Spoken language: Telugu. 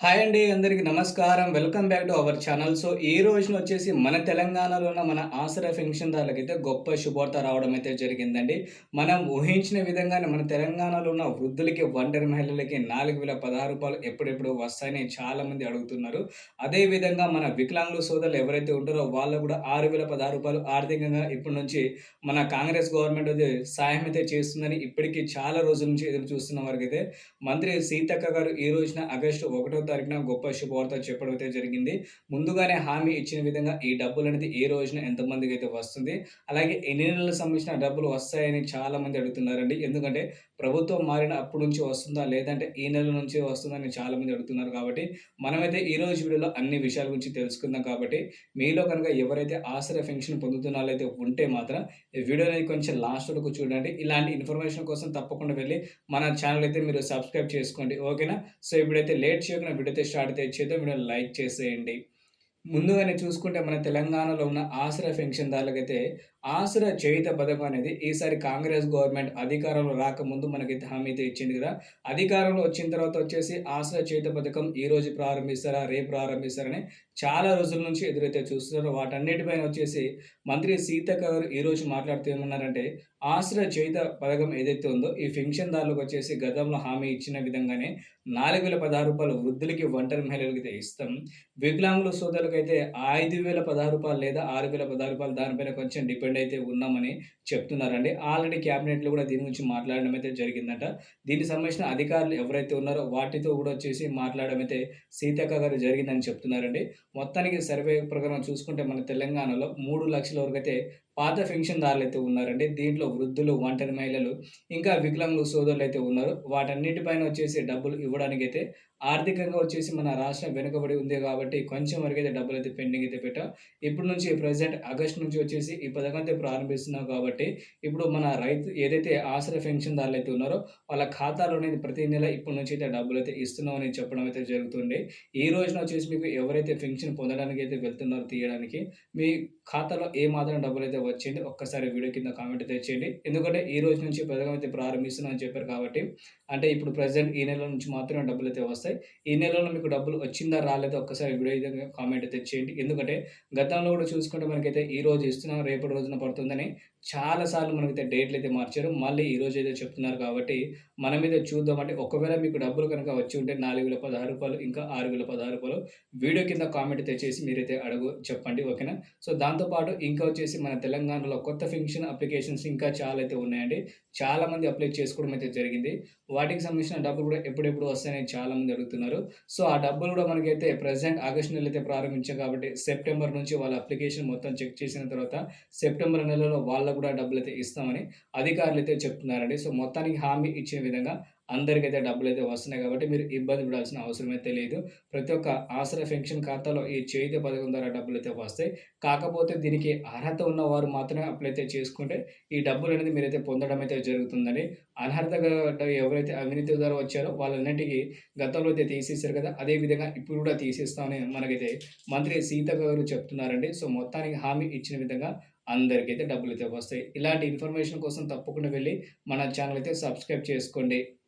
హాయ్ అండి అందరికి నమస్కారం. Welcome back to our channel. So ఈ రోజున వచ్చేసి మన తెలంగాణలో ఉన్న మన ఆసరా పెన్షన్దారులకైతే గొప్ప శుభార్త రావడం అయితే జరిగిందండి. మనం ఊహించిన విధంగానే మన తెలంగాణలో ఉన్న వృద్ధులకి ఒంటరి మహిళలకి నాలుగు వేల పదహారు రూపాయలు ఎప్పుడెప్పుడు వస్తాయని చాలామంది అడుగుతున్నారు. అదేవిధంగా మన వికలాంగుల సోదరులు ఎవరైతే ఉంటారో వాళ్ళు కూడా ఆరు వేల పదహారు రూపాయలు ఆర్థికంగా ఇప్పటి నుంచి మన కాంగ్రెస్ గవర్నమెంట్ అయితే సాయం అయితే చేస్తుందని ఇప్పటికీ చాలా రోజుల నుంచి ఎదురు చూస్తున్న వారికి అయితే మంత్రి సీతక్క గారు ఈ రోజున ఆగస్టు ఒకటో తారీఖున గొప్ప శుభవార్త చెప్పడం అయితే జరిగింది. ముందుగానే హామీ ఇచ్చిన విధంగా ఈ డబ్బులు అనేది ఏ రోజున ఎంతమందికి అయితే వస్తుంది. అలాగే ఎన్ని నెలలకు సంబంధించిన డబ్బులు వస్తాయని చాలా మంది అడుగుతున్నారండి. ఎందుకంటే ప్రభుత్వం మారిన అప్పటి నుంచి వస్తుందా? లేదంటే ఈ నెల నుంచి వస్తుందని అని చాలామంది అడుగుతున్నారు కాబట్టి మనమైతే ఈ రోజు వీడియోలో అన్ని విషయాల గురించి తెలుసుకుందాం కాబట్టి మీలో కనుక ఎవరైతే ఆశ్రయ పెన్షన్ పొందుతున్న వాళ్ళైతే ఉంటే మాత్రం ఈ వీడియో అనేది కొంచెం లాస్ట్ వరకు చూడండి. ఇలాంటి ఇన్ఫర్మేషన్ కోసం తప్పకుండా వెళ్ళి మన ఛానల్ అయితే మీరు సబ్స్క్రైబ్ చేసుకోండి. ఓకేనా? సో ఇప్పుడైతే లేట్ చేయకుండా వీడియో అయితే స్టార్ట్ అయితే చేద్దాం. వీడియో లైక్ చేసేయండి. ముందుగానే చూసుకుంటే మన తెలంగాణలో ఉన్న ఆశ్రయ పెన్షన్దారులకైతే ఆసరా చేయుత పథకం అనేది ఈసారి కాంగ్రెస్ గవర్నమెంట్ అధికారంలో రాకముందు మనకి హామీ అయితే ఇచ్చింది కదా. అధికారంలో వచ్చిన తర్వాత వచ్చేసి ఆసరా చేయుత పథకం ఈ రోజు ప్రారంభిస్తారా రేపు ప్రారంభిస్తారని చాలా రోజుల నుంచి ఎదురైతే చూస్తున్నారు. వాటన్నిటిపైన వచ్చేసి మంత్రి సీతక్క గారు ఈ రోజు మాట్లాడుతూ ఏమన్నారంటే ఆసరా చేయుత పథకం ఏదైతే ఉందో ఈ పెన్షన్దారులకు వచ్చేసి గతంలో హామీ ఇచ్చిన విధంగానే నాలుగు వేల పదహారు రూపాయలు వృద్ధులకి ఒంటరి మహిళలకి అయితే ఇస్తాం. వికలాంగుల సోదరులకు అయితే ఐదు వేల పదహారు రూపాయలు లేదా ఆరు వేల పదహారు రూపాయలు దానిపైన కొంచెం డిపెండ్ అయితే ఉన్నామని చెప్తున్నారండి. ఆల్రెడీ క్యాబినెట్లో కూడా దీని గురించి మాట్లాడడం అయితే జరిగిందట. దీనికి సంబంధించిన అధికారులు ఎవరైతే ఉన్నారో వాటితో కూడా వచ్చేసి మాట్లాడడం అయితే సీతక్క గారు జరిగిందని చెప్తున్నారండి. మొత్తానికి సర్వే ప్రకారం చూసుకుంటే మన తెలంగాణలో మూడు లక్షల వరకు అయితే పాత పెన్షన్దారులు అయితే ఉన్నారండి. దీంట్లో వృద్ధులు ఒంటరి మహిళలు ఇంకా వికలాంగులు సోదరులు అయితే ఉన్నారు వాటన్నిటిపైన వచ్చేసి డబ్బులు ఇవ్వడానికి అయితే ఆర్థికంగా వచ్చేసి మన రాష్ట్రం వెనుకబడి ఉంది కాబట్టి కొంచెం వరకు అయితే డబ్బులు అయితే పెండింగ్ అయితే పెట్టాం. ఇప్పుడు నుంచి ప్రజెంట్ ఆగస్ట్ నుంచి వచ్చేసి ఈ పథకం అయితే ప్రారంభిస్తున్నాం కాబట్టి ఇప్పుడు మన రైతు ఏదైతే ఆశ్రయ పెన్షన్దారులు అయితే ఉన్నారో వాళ్ళ ఖాతాలోనే ప్రతి నెల ఇప్పటి నుంచి అయితే డబ్బులు అయితే ఇస్తున్నామని చెప్పడం అయితే జరుగుతుంది ఈ రోజున వచ్చేసి మీకు ఎవరైతే పెన్షన్ పొందడానికి అయితే వెళ్తున్నారో తీయడానికి మీ ఖాతాలో ఏ మాత్రం డబ్బులు అయితే వచ్చింది. ఒక్కసారి వీడియో కింద కామెంట్ తెచ్చేయండి. ఎందుకంటే ఈ రోజు నుంచి పథకం అయితే ప్రారంభిస్తున్నాం అని చెప్పారు కాబట్టి అంటే ఇప్పుడు ప్రజెంట్ ఈ నెల నుంచి మాత్రమే డబ్బులు అయితే వస్తాయి. ఈ నెలలో మీకు డబ్బులు వచ్చిందా రాలేదో ఒక్కసారి వీడియో అయితే కామెంట్ తెచ్చేయండి. ఎందుకంటే గతంలో కూడా చూసుకుంటే మనకైతే ఈ రోజు ఇస్తున్నాం రేపటి రోజున పడుతుందని చాలాసార్లు మనకైతే డేట్లు అయితే మార్చారు. మళ్ళీ ఈ రోజు అయితే చెప్తున్నారు కాబట్టి మనం మీద చూద్దామంటే ఒకవేళ మీకు డబ్బులు కనుక వచ్చి ఉంటే నాలుగు వేల పదహారు రూపాయలు ఇంకా ఆరు వేల పదహారు రూపాయలు వీడియో కింద కామెంట్ తెచ్చేసి మీరైతే అడుగు చెప్పండి. ఓకేనా? సో దాంతోపాటు ఇంకా వచ్చేసి మన తెలంగాణలో కొత్త ఫంక్షన్ అప్లికేషన్స్ ఇంకా చాలా అయితే ఉన్నాయండి. చాలా మంది అప్లై చేసుకోవడం అయితే జరిగింది. వాటికి సంబంధించిన డబ్బులు కూడా ఎప్పుడెప్పుడు వస్తాయని చాలా మంది అడుగుతున్నారు. సో ఆ డబ్బులు కూడా మనకైతే ప్రజెంట్ ఆగస్ట్ నెల అయితే ప్రారంభించాం కాబట్టి సెప్టెంబర్ నుంచి వాళ్ళ అప్లికేషన్ మొత్తం చెక్ చేసిన తర్వాత సెప్టెంబర్ నెలలో వాళ్ళకు కూడా డబ్బులు అయితే ఇస్తామని అధికారులు అయితే చెప్తున్నారండి. సో మొత్తానికి హామీ ఇచ్చిన విధంగా అందరికైతే డబ్బులు అయితే వస్తున్నాయి కాబట్టి మీరు ఇబ్బంది పడాల్సిన అవసరం అయితే లేదు. ప్రతి ఒక్క ఆసరా పెన్షన్ ఖాతాలో ఈ చేతి పథకం ద్వారా డబ్బులు అయితే వస్తాయి. కాకపోతే దీనికి అర్హత ఉన్న వారు మాత్రమే అప్లై అయితే చేసుకుంటే ఈ డబ్బులు అనేది మీరైతే పొందడం అయితే జరుగుతుందని అనర్హతగా ఎవరైతే అవినీతి ద్వారా వచ్చారో వాళ్ళన్నింటికి గతంలో అయితే తీసేశారు కదా అదే విధంగా ఇప్పుడు కూడా తీసేస్తామని మనకైతే మంత్రి సీత గారు చెప్తున్నారండి. సో మొత్తానికి హామీ ఇచ్చిన విధంగా అందరికైతే డబ్బులు అయితే వస్తాయి. ఇలాంటి ఇన్ఫర్మేషన్ కోసం తప్పకుండా వెళ్ళి మన ఛానల్ అయితే సబ్స్క్రైబ్ చేసుకోండి.